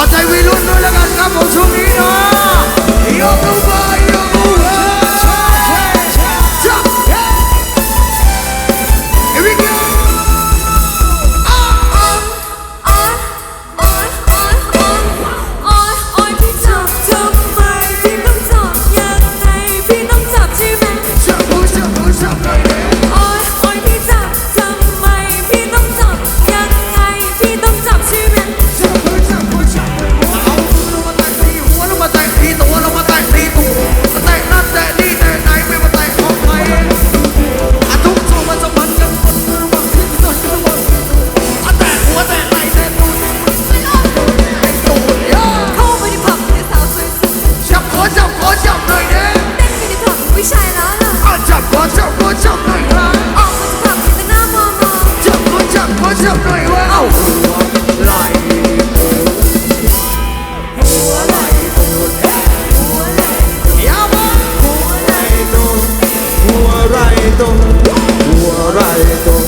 เอาใจวิรุ่นด้วยแล้วกันครับผมช่วงนี้เนาะโยกลงไปโยก ตรงหัวไรตรง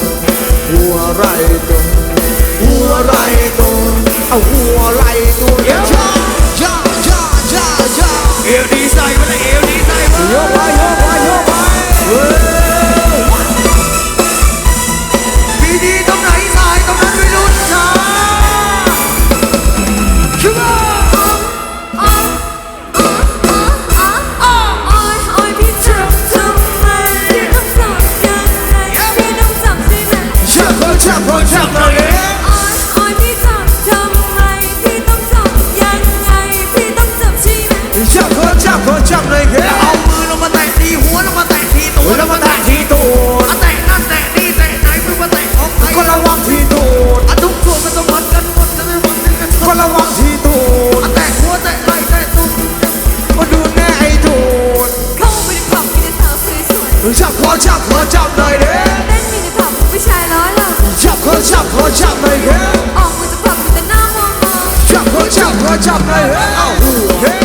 หัวไรตรงหัวไรตรงเอาหัวไรตรงจ้าจ้าจ้าจ้าจ้าเอวดีใส่มาเลยเอวดีใส่มาโยกไปโยกไปโยกไปเฮ้ยปีดี เลยอ้อยอ้ยพี่จับทำไมพี่ต้องจับยังไงพี่ต้องจับใช่ไหมจับจับจับเลยเฮ้ยเอามือลงมาแตะทีหัวลงมาแตะทีตัวแล้วมาแตะทีตูดแตะนั่นแตะนี่แตะไหนไม่มาแตะของใครก็ระวังทีตูดทุกตัวมันจะมันกันหมดจะได้มันกันหมก็ระวังทีตูดแตะหัวแตะไหล่แตะตัวมาดูแน่ไอ้ตูดเข้าไปในผับมีแต่สาวสวยจับขอจับขอจับหน่อยเด้ หน่อยเ